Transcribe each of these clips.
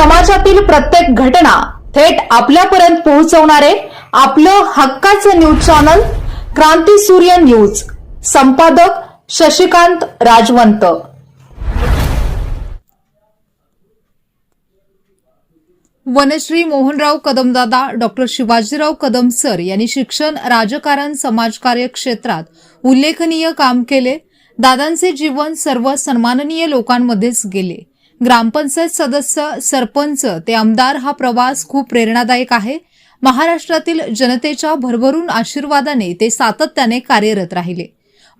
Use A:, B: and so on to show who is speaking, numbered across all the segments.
A: समाजातील प्रत्येक घटना थेट आपल्यापर्यंत पोहोचवणारे आपलं हक्काचं न्यूज चॅनल क्रांती सूर्य न्यूज. संपादक शशिकांत राजवंत. वनश्री मोहनराव कदमदादा डॉक्टर शिवाजीराव कदम सर यांनी शिक्षण राजकारण समाजकार्य क्षेत्रात उल्लेखनीय काम केले. दादांचे जीवन सर्व सन्माननीय लोकांमध्येच गेले. ग्रामपंचायत सदस्य सरपंच ते आमदार हा प्रवास खूप प्रेरणादायक आहे. महाराष्ट्रातील जनतेच्या भरभरून आशीर्वादाने ते सातत्याने कार्यरत राहिले.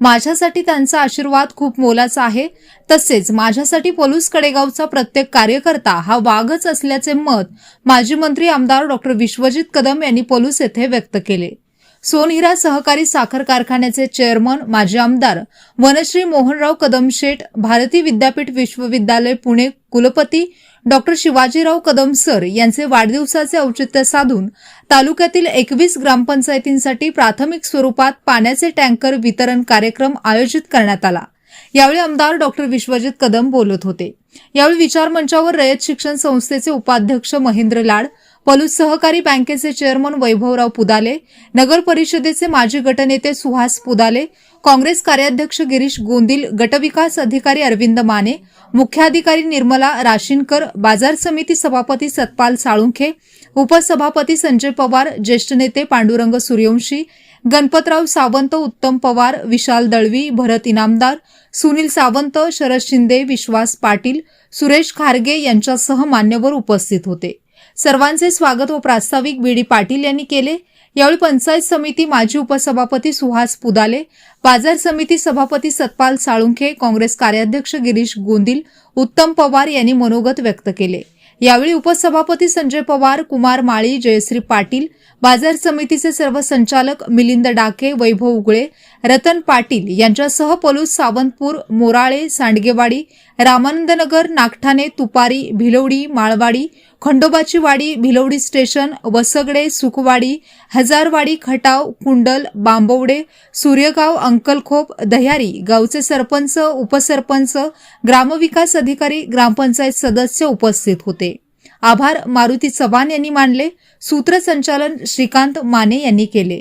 A: माझ्यासाठी त्यांचा आशीर्वाद खूप मोलाचा आहे. तसेच माझ्यासाठी पोलूस कडेगावचा प्रत्येक कार्यकर्ता हा वाघच असल्याचे मत माजी मंत्री आमदार डॉक्टर विश्वजित कदम यांनी पोलूस येथे व्यक्त केले. सोनहिरा सहकारी साखर कारखान्याचे चेअरमन माजी आमदार वनश्री मोहनराव कदमशेठ भारती विद्यापीठ विश्वविद्यालय पुणे कुलपती डॉक्टर शिवाजीराव कदम सर यांचे वाढदिवसाचे औचित्य साधून तालुक्यातील एकवीस ग्रामपंचायतींसाठी प्राथमिक स्वरूपात पाण्याचे टँकर वितरण कार्यक्रम आयोजित करण्यात आला. यावेळी आमदार डॉक्टर विश्वजित कदम बोलत होते. यावेळी विचार मंचावर रयत शिक्षण संस्थेचे उपाध्यक्ष महेंद्र लाड पलूस सहकारी बँकेचे चेअरमन वैभवराव पुदाले नगर परिषदेचे माजी गटनेते सुहास पुदाले काँग्रेस कार्याध्यक्ष गिरीश गोंदिल गटविकास अधिकारी अरविंद माने मुख्याधिकारी निर्मला राशीनकर बाजार समिती सभापती सतपाल साळुंखे उपसभापती संजय पवार ज्येष्ठ नेते पांडुरंग सूर्यवंशी गणपतराव सावंत उत्तम पवार विशाल दळवी भरत इनामदार सुनील सावंत शरद शिंदे विश्वास पाटील सुरेश खारगे यांच्यासह मान्यवर उपस्थित होते. सर्वांचे स्वागत व प्रास्ताविक बीडी पाटील यांनी केले. यावेळी पंचायत समिती माजी उपसभापती सुहास पुदाले बाजार समिती सभापती सतपाल साळुंखे काँग्रेस कार्याध्यक्ष गिरीश गोंदिल उत्तम पवार यांनी मनोगत व्यक्त केले. यावेळी उपसभापती संजय पवार कुमार माळी जयश्री पाटील बाजार समितीचे सर्व संचालक मिलिंद डाके वैभव उगळे रतन पाटील यांच्यासह पलूस सावंतपूर मोराळे सांडगेवाडी रामानंदनगर नागठाणे तुपारी भिलवडी माळवाडी खंडोबाची वाडी भिलवडी स्टेशन वसगडे सुखवाडी हजारवाडी खटाव कुंडल बांबवडे सूर्यगाव अंकलखोप दह्यारी गावचे सरपंच उपसरपंच ग्रामविकास अधिकारी ग्रामपंचायत सदस्य उपस्थित होते. आभार मारुती चव्हाण यांनी मानले. सूत्रसंचालन श्रीकांत माने यांनी केले.